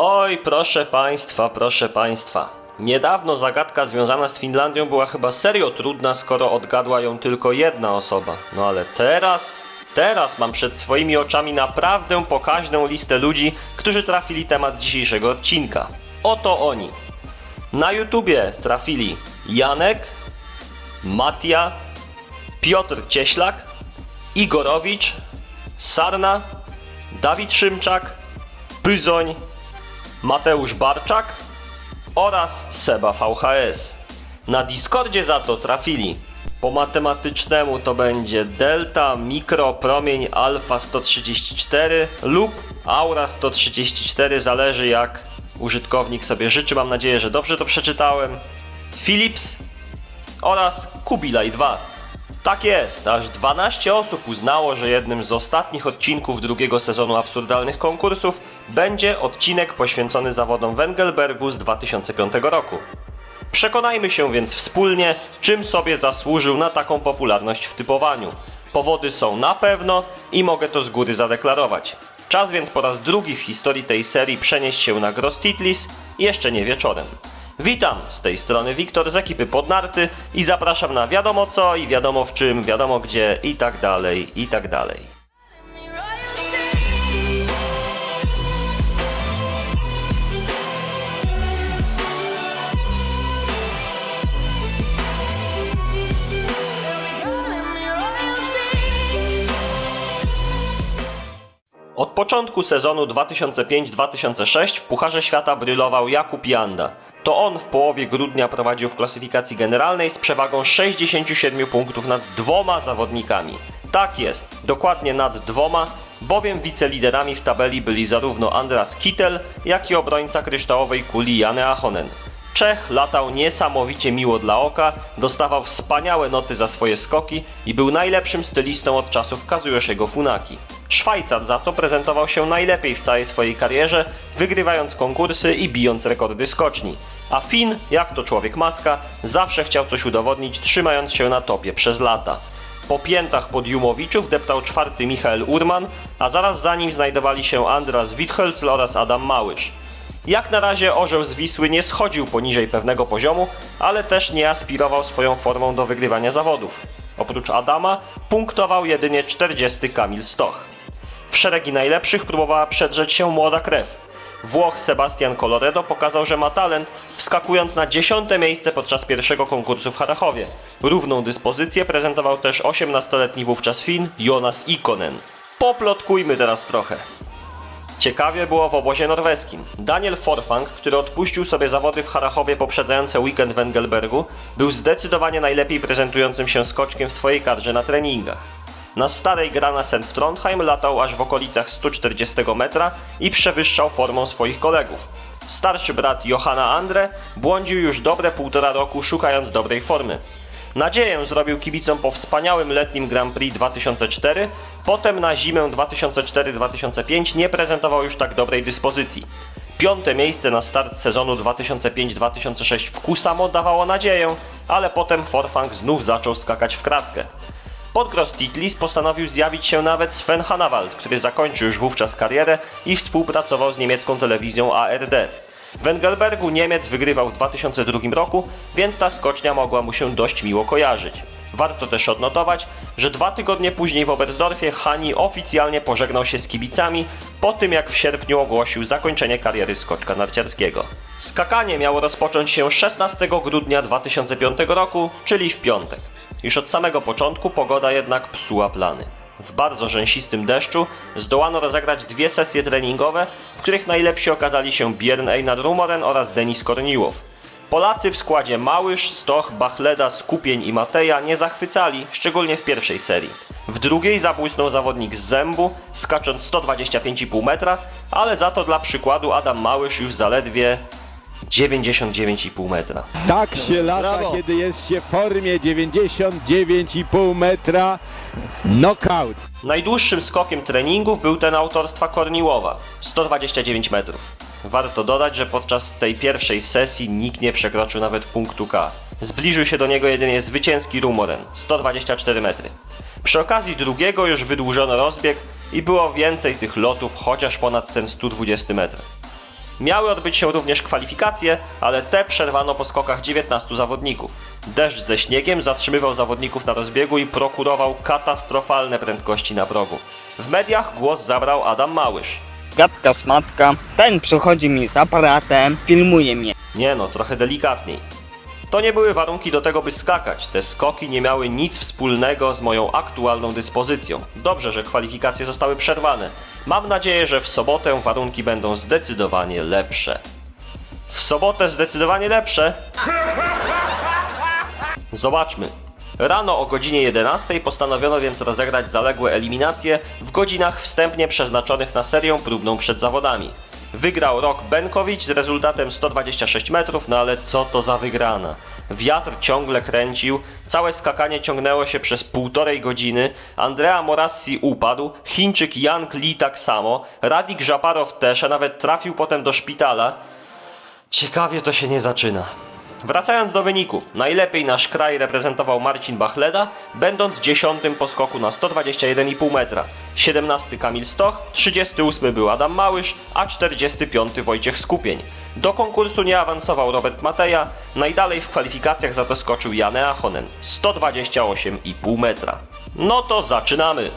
Oj, proszę państwa, proszę państwa. Niedawno zagadka związana z Finlandią była chyba serio trudna, skoro odgadła ją tylko jedna osoba. No ale teraz, teraz mam przed swoimi oczami naprawdę pokaźną listę ludzi, którzy trafili temat dzisiejszego odcinka. Oto oni. Na YouTubie trafili Janek, Matia, Piotr Cieślak, Igorowicz, Sarna, Dawid Szymczak, Pyzoń, Mateusz Barczak oraz Seba VHS. Na Discordzie za to trafili po matematycznemu to będzie delta, mikro, promień, alfa 134 lub aura 134, zależy jak użytkownik sobie życzy. Mam nadzieję, że dobrze to przeczytałem. Philips oraz Kubilaj 2. Tak jest, aż 12 osób uznało, że jednym z ostatnich odcinków drugiego sezonu absurdalnych konkursów będzie odcinek poświęcony zawodom Wengelbergu z 2005 roku. Przekonajmy się więc wspólnie, czym sobie zasłużył na taką popularność w typowaniu. Powody są na pewno i mogę to z góry zadeklarować. Czas więc po raz drugi w historii tej serii przenieść się na Grostitlis jeszcze nie wieczorem. Witam, z tej strony Wiktor z ekipy Podnarty i zapraszam na wiadomo co i wiadomo w czym, wiadomo gdzie i tak dalej, i tak dalej. Od początku sezonu 2005-2006 w Pucharze Świata brylował Jakub Janda. To on w połowie grudnia prowadził w klasyfikacji generalnej z przewagą 67 punktów nad dwoma zawodnikami. Tak jest, dokładnie nad dwoma, bowiem wiceliderami w tabeli byli zarówno Andras Kittel, jak i obrońca kryształowej kuli Jany Ahonen. Czech latał niesamowicie miło dla oka, dostawał wspaniałe noty za swoje skoki i był najlepszym stylistą od czasów Kazujoshiego Funaki. Szwajcar za to prezentował się najlepiej w całej swojej karierze, wygrywając konkursy i bijąc rekordy skoczni. A Finn, jak to człowiek maska, zawsze chciał coś udowodnić, trzymając się na topie przez lata. Po piętach podiumowiczów deptał czwarty Michael Urman, a zaraz za nim znajdowali się Andras Withelcl oraz Adam Małysz. Jak na razie orzeł z Wisły nie schodził poniżej pewnego poziomu, ale też nie aspirował swoją formą do wygrywania zawodów. Oprócz Adama punktował jedynie 40 Kamil Stoch. W szeregi najlepszych próbowała przedrzeć się młoda krew. Włoch Sebastian Coloredo pokazał, że ma talent, wskakując na dziesiąte miejsce podczas pierwszego konkursu w Harachowie. Równą dyspozycję prezentował też 18-letni wówczas Fin Jonas Ikonen. Poplotkujmy teraz trochę. Ciekawie było w obozie norweskim. Daniel Forfang, który odpuścił sobie zawody w Harachowie poprzedzające weekend w Engelbergu, był zdecydowanie najlepiej prezentującym się skoczkiem w swojej karze na treningach. Na starej Grana St. w Trondheim latał aż w okolicach 140 metra i przewyższał formą swoich kolegów. Starszy brat Johanna Andre błądził już dobre półtora roku szukając dobrej formy. Nadzieję zrobił kibicom po wspaniałym letnim Grand Prix 2004, potem na zimę 2004-2005 nie prezentował już tak dobrej dyspozycji. Piąte miejsce na start sezonu 2005-2006 w Kusamo dawało nadzieję, ale potem Forfang znów zaczął skakać w kratkę. Pod Grostitlis postanowił zjawić się nawet Sven Hanawald, który zakończył już wówczas karierę i współpracował z niemiecką telewizją ARD. W Engelbergu Niemiec wygrywał w 2002 roku, więc ta skocznia mogła mu się dość miło kojarzyć. Warto też odnotować, że dwa tygodnie później w Oberstdorfie Hani oficjalnie pożegnał się z kibicami po tym jak w sierpniu ogłosił zakończenie kariery skoczka narciarskiego. Skakanie miało rozpocząć się 16 grudnia 2005 roku, czyli w piątek. Już od samego początku pogoda jednak psuła plany. W bardzo rzęsistym deszczu zdołano rozegrać dwie sesje treningowe, w których najlepsi okazali się Björn Einar Rumoren oraz Denis Korniłow. Polacy w składzie Małysz, Stoch, Bachleda, Skupień i Mateja nie zachwycali, szczególnie w pierwszej serii. W drugiej zabłysnął zawodnik z zębu, skacząc 125,5 metra, ale za to dla przykładu Adam Małysz już zaledwie 99,5 metra. Tak się lata, Brawo. kiedy jest się w formie 99,5 metra. Knockout. Najdłuższym skokiem treningów był ten autorstwa Korniłowa 129 metrów. Warto dodać, że podczas tej pierwszej sesji nikt nie przekroczył nawet punktu K. Zbliżył się do niego jedynie zwycięski Rumoren 124 metry. Przy okazji drugiego już wydłużono rozbieg i było więcej tych lotów, chociaż ponad ten 120 metr. Miały odbyć się również kwalifikacje, ale te przerwano po skokach 19 zawodników. Deszcz ze śniegiem zatrzymywał zawodników na rozbiegu i prokurował katastrofalne prędkości na progu. W mediach głos zabrał Adam Małysz. Gadka szmatka, ten przychodzi mi z aparatem, filmuje mnie. Nie no, trochę delikatniej. To nie były warunki do tego, by skakać. Te skoki nie miały nic wspólnego z moją aktualną dyspozycją. Dobrze, że kwalifikacje zostały przerwane. Mam nadzieję, że w sobotę warunki będą zdecydowanie lepsze. W sobotę zdecydowanie lepsze? Zobaczmy. Rano o godzinie 11 postanowiono więc rozegrać zaległe eliminacje w godzinach wstępnie przeznaczonych na serię próbną przed zawodami. Wygrał Rok Benkowicz z rezultatem 126 metrów, no ale co to za wygrana. Wiatr ciągle kręcił, całe skakanie ciągnęło się przez półtorej godziny, Andrea Morassi upadł, Chińczyk Jan Li tak samo, Radik Żaparow też, a nawet trafił potem do szpitala. Ciekawie to się nie zaczyna. Wracając do wyników, najlepiej nasz kraj reprezentował Marcin Bachleda, będąc dziesiątym po skoku na 121,5 metra. 17 Kamil Stoch, 38 był Adam Małysz, a 45 Wojciech Skupień. Do konkursu nie awansował Robert Mateja, najdalej w kwalifikacjach za to skoczył Janne Ahonen, 128,5 metra. No to zaczynamy!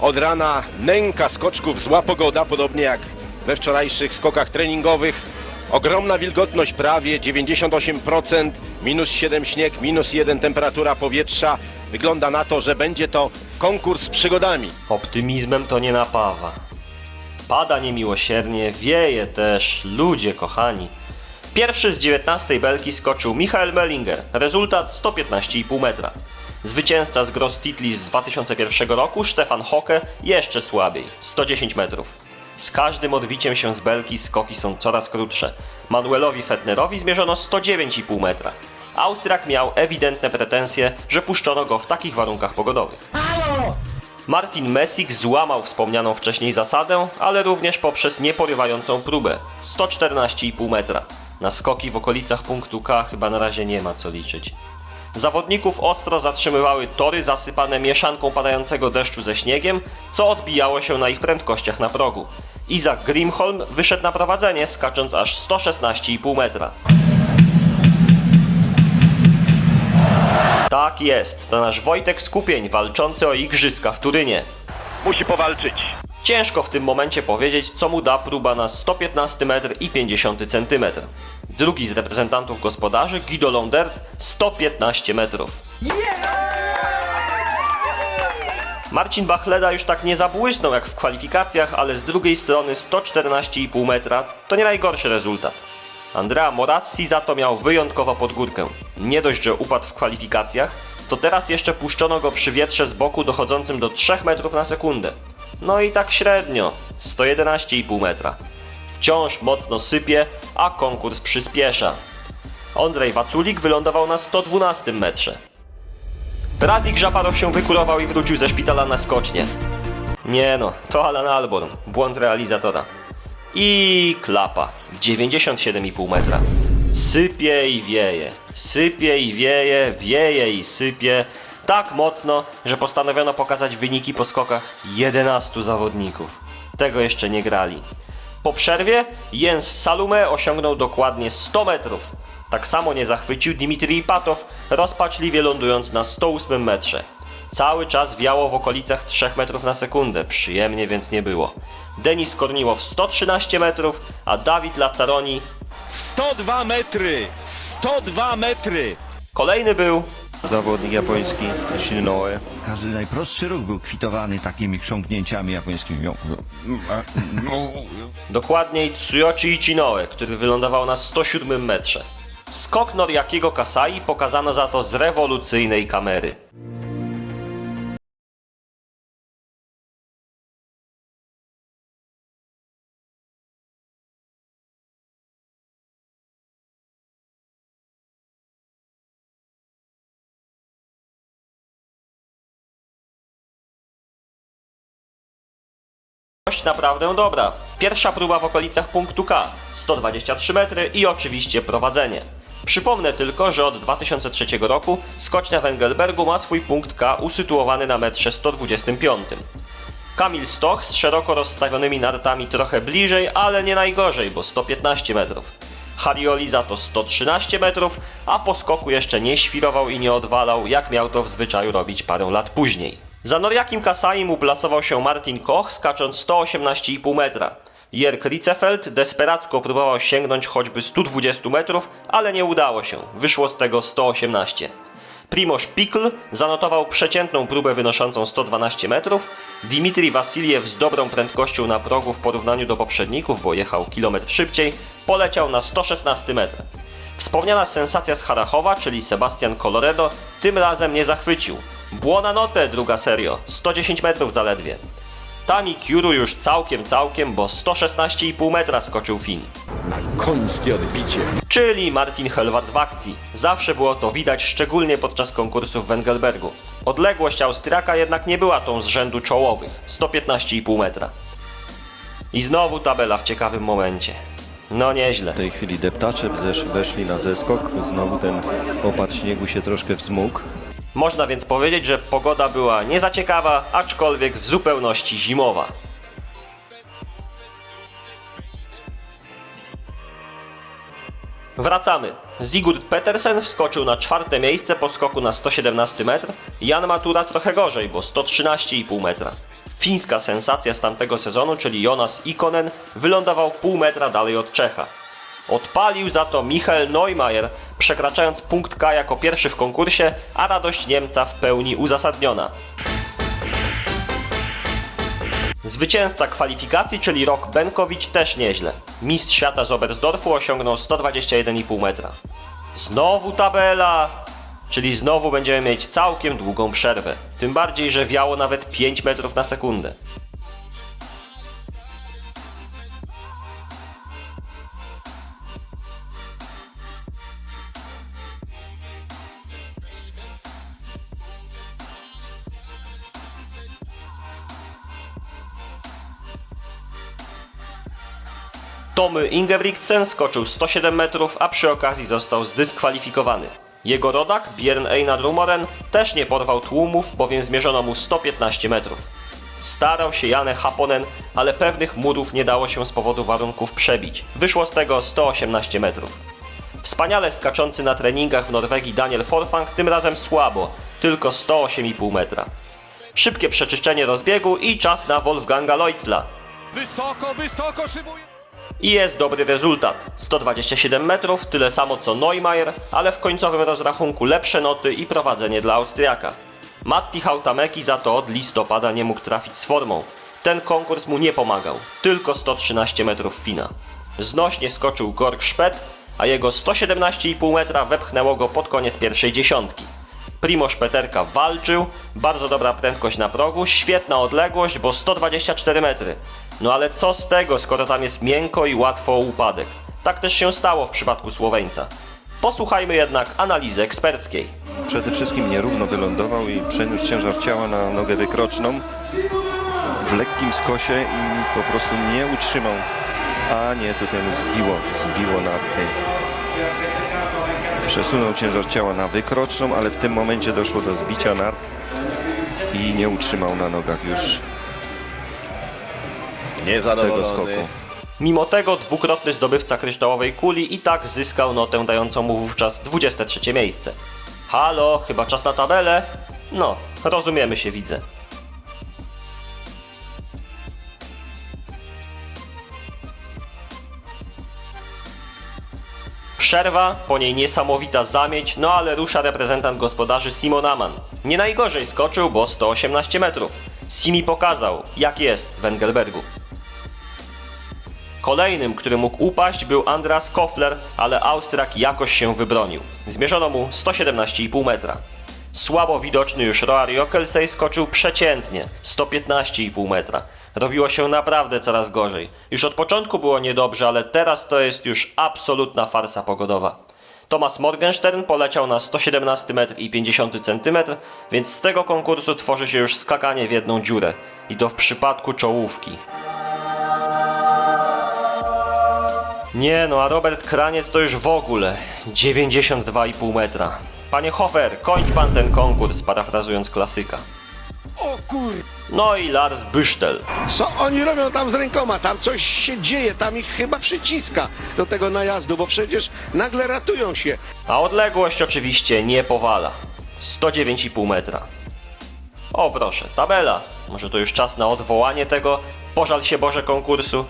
Od rana nęka skoczków, zła pogoda, podobnie jak we wczorajszych skokach treningowych. Ogromna wilgotność, prawie 98%, minus 7 śnieg, minus 1 temperatura powietrza. Wygląda na to, że będzie to konkurs z przygodami. Optymizmem to nie napawa. Pada niemiłosiernie, wieje też, ludzie kochani. Pierwszy z 19 belki skoczył Michael Mellinger, rezultat 115,5 metra. Zwycięzca z Gross Titli z 2001 roku, Stefan Hocke, jeszcze słabiej, 110 metrów. Z każdym odbiciem się z belki skoki są coraz krótsze. Manuelowi Fettnerowi zmierzono 109,5 metra. Austriak miał ewidentne pretensje, że puszczono go w takich warunkach pogodowych. Martin Messik złamał wspomnianą wcześniej zasadę, ale również poprzez nieporywającą próbę 114,5 metra. Na skoki w okolicach punktu K chyba na razie nie ma co liczyć. Zawodników ostro zatrzymywały tory zasypane mieszanką padającego deszczu ze śniegiem, co odbijało się na ich prędkościach na progu. Izak Grimholm wyszedł na prowadzenie, skacząc aż 116,5 metra. Tak jest, to nasz Wojtek Skupień walczący o igrzyska w Turynie. musi powalczyć. Ciężko w tym momencie powiedzieć, co mu da próba na 115 metr i 50 cm. Drugi z reprezentantów gospodarzy, Guido Londert, 115 metrów. Marcin Bachleda już tak nie zabłysnął jak w kwalifikacjach, ale z drugiej strony 114,5 metra to nie najgorszy rezultat. Andrea Morassi za to miał wyjątkowo pod górkę. Nie dość, że upadł w kwalifikacjach, to teraz jeszcze puszczono go przy wietrze z boku dochodzącym do 3 metrów na sekundę. No i tak średnio, 111,5 metra. Wciąż mocno sypie, a konkurs przyspiesza. Andrzej Waculik wylądował na 112 metrze. Radik Żaparow się wykurował i wrócił ze szpitala na skocznie. Nie no, to Alan Alborn, błąd realizatora. I klapa, 97,5 metra. Sypie i wieje, sypie i wieje, wieje i sypie. Tak mocno, że postanowiono pokazać wyniki po skokach 11 zawodników. Tego jeszcze nie grali. Po przerwie Jens Salume osiągnął dokładnie 100 metrów. Tak samo nie zachwycił Dmitrij Patow, rozpaczliwie lądując na 108 metrze. Cały czas wiało w okolicach 3 metrów na sekundę, przyjemnie więc nie było. Denis Korniłow 113 metrów, a Dawid Lazzaroni 102 metry! 102 metry! kolejny był zawodnik japoński Shinoe. Każdy najprostszy ruch był kwitowany takimi chrząknięciami japońskimi. Dokładniej Tsuyoshi Ichinoe, który wylądował na 107 metrze. Skok Noriakiego Kasai pokazano za to z rewolucyjnej kamery. Dość naprawdę dobra. Pierwsza próba w okolicach punktu K, 123 metry i oczywiście prowadzenie. Przypomnę tylko, że od 2003 roku skocznia w Engelbergu ma swój punkt K usytuowany na metrze 125. Kamil Stoch z szeroko rozstawionymi nartami trochę bliżej, ale nie najgorzej, bo 115 metrów. Harioli za to 113 metrów, a po skoku jeszcze nie świrował i nie odwalał, jak miał to w zwyczaju robić parę lat później. Za Noriakim Kasaim uplasował się Martin Koch, skacząc 118,5 metra. Jerk Ritzefeld desperacko próbował sięgnąć choćby 120 metrów, ale nie udało się. Wyszło z tego 118. Primoz Pikl zanotował przeciętną próbę wynoszącą 112 metrów. Dimitri Wasiliew z dobrą prędkością na progu w porównaniu do poprzedników, bo jechał kilometr szybciej, poleciał na 116 metr. Wspomniana sensacja z Harachowa, czyli Sebastian Coloredo, tym razem nie zachwycił. Błona notę, druga serio, 110 metrów zaledwie. Tami Kiuru już całkiem, całkiem, bo 116,5 metra skoczył Fin. Końskie odbicie. Czyli Martin Helwart w akcji. Zawsze było to widać, szczególnie podczas konkursów w Engelbergu. Odległość Austriaka jednak nie była tą z rzędu czołowych 115,5 metra. I znowu tabela w ciekawym momencie. No nieźle. W tej chwili deptacze weszli na zeskok. Znowu ten opad śniegu się troszkę wzmógł. Można więc powiedzieć, że pogoda była nie za ciekawa, aczkolwiek w zupełności zimowa. Wracamy. Sigurd Petersen wskoczył na czwarte miejsce po skoku na 117 metr. Jan Matura trochę gorzej, bo 113,5 metra. Fińska sensacja z tamtego sezonu, czyli Jonas Ikonen, wylądował pół metra dalej od Czecha. Odpalił za to Michael Neumayer, przekraczając punkt K jako pierwszy w konkursie, a radość Niemca w pełni uzasadniona. Zwycięzca kwalifikacji, czyli Rok Benkowicz, też nieźle. Mistrz świata z Oberstdorfu osiągnął 121,5 metra. Znowu tabela! Czyli znowu będziemy mieć całkiem długą przerwę. Tym bardziej, że wiało nawet 5 metrów na sekundę. Tomy Ingebrigtsen skoczył 107 metrów, a przy okazji został zdyskwalifikowany. Jego rodak, Björn Einar Rumoren, też nie porwał tłumów, bowiem zmierzono mu 115 metrów. Starał się Janne Haponen, ale pewnych murów nie dało się z powodu warunków przebić. Wyszło z tego 118 metrów. Wspaniale skaczący na treningach w Norwegii Daniel Forfang tym razem słabo, tylko 108,5 metra. Szybkie przeczyszczenie rozbiegu i czas na Wolfganga Leutzla. Wysoko, wysoko szybuje. I jest dobry rezultat. 127 metrów, tyle samo co Neumayer, ale w końcowym rozrachunku lepsze noty i prowadzenie dla Austriaka. Matti Hautameki za to od listopada nie mógł trafić z formą. Ten konkurs mu nie pomagał, tylko 113 metrów fina. Znośnie skoczył Gorg Szpet, a jego 117,5 metra wepchnęło go pod koniec pierwszej dziesiątki. Primoz Peterka walczył, bardzo dobra prędkość na progu, świetna odległość, bo 124 metry. No ale co z tego, skoro tam jest miękko i łatwo o upadek? Tak też się stało w przypadku Słoweńca. Posłuchajmy jednak analizy eksperckiej. Przede wszystkim nierówno wylądował i przeniósł ciężar ciała na nogę wykroczną w lekkim skosie i po prostu nie utrzymał. A nie, tutaj mu zbiło, zbiło narty. Przesunął ciężar ciała na wykroczną, ale w tym momencie doszło do zbicia nart i nie utrzymał na nogach już tego Niezadowolony. skoku. Mimo tego dwukrotny zdobywca kryształowej kuli i tak zyskał notę dającą mu wówczas 23 miejsce. Halo, chyba czas na tabelę? No, rozumiemy się widzę. Przerwa, po niej niesamowita zamieć, no ale rusza reprezentant gospodarzy Simon Aman. Nie najgorzej skoczył, bo 118 metrów. Simi pokazał, jak jest w Engelbergu. Kolejnym, który mógł upaść, był Andras Kofler, ale Austriak jakoś się wybronił. Zmierzono mu 117,5 metra. Słabo widoczny już Roar Jokelsej skoczył przeciętnie 115,5 metra. Robiło się naprawdę coraz gorzej. Już od początku było niedobrze, ale teraz to jest już absolutna farsa pogodowa. Thomas Morgenstern poleciał na 117 metr i 50 cm, więc z tego konkursu tworzy się już skakanie w jedną dziurę. I to w przypadku czołówki. Nie no, a Robert Kraniec to już w ogóle 92,5 metra. Panie Hofer, kończ pan ten konkurs, parafrazując klasyka. O kur... No i Lars Büchtel. Co oni robią tam z rękoma? Tam coś się dzieje, tam ich chyba przyciska do tego najazdu, bo przecież nagle ratują się. A odległość oczywiście nie powala. 109,5 metra. O proszę, tabela. Może to już czas na odwołanie tego pożal się Boże konkursu?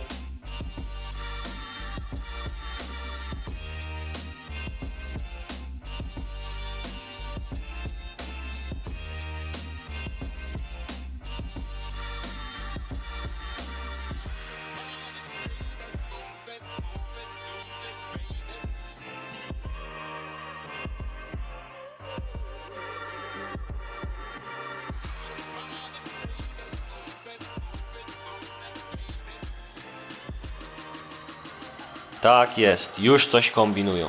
Tak jest, już coś kombinują.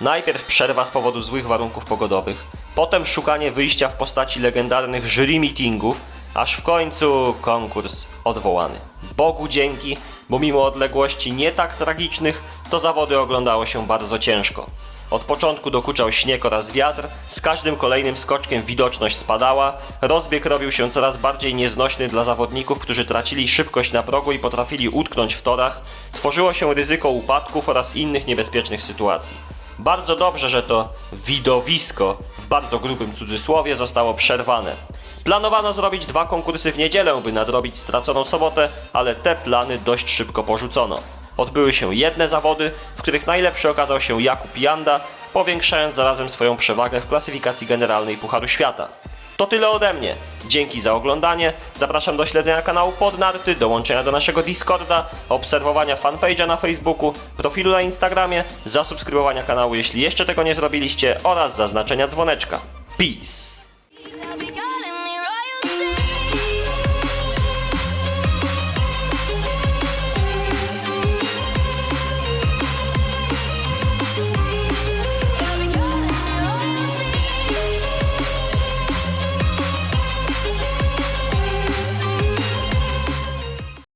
Najpierw przerwa z powodu złych warunków pogodowych, potem szukanie wyjścia w postaci legendarnych jury meetingów, aż w końcu konkurs odwołany. Bogu dzięki, bo mimo odległości nie tak tragicznych, to zawody oglądało się bardzo ciężko. Od początku dokuczał śnieg oraz wiatr, z każdym kolejnym skoczkiem widoczność spadała, rozbieg robił się coraz bardziej nieznośny dla zawodników, którzy tracili szybkość na progu i potrafili utknąć w torach, tworzyło się ryzyko upadków oraz innych niebezpiecznych sytuacji. Bardzo dobrze, że to widowisko w bardzo grubym cudzysłowie zostało przerwane. Planowano zrobić dwa konkursy w niedzielę, by nadrobić straconą sobotę, ale te plany dość szybko porzucono. Odbyły się jedne zawody, w których najlepszy okazał się Jakub Janda, powiększając zarazem swoją przewagę w klasyfikacji generalnej Pucharu Świata. To tyle ode mnie. Dzięki za oglądanie. Zapraszam do śledzenia kanału Podnarty, dołączenia do naszego Discorda, obserwowania fanpage'a na Facebooku, profilu na Instagramie, zasubskrybowania kanału, jeśli jeszcze tego nie zrobiliście oraz zaznaczenia dzwoneczka. Peace!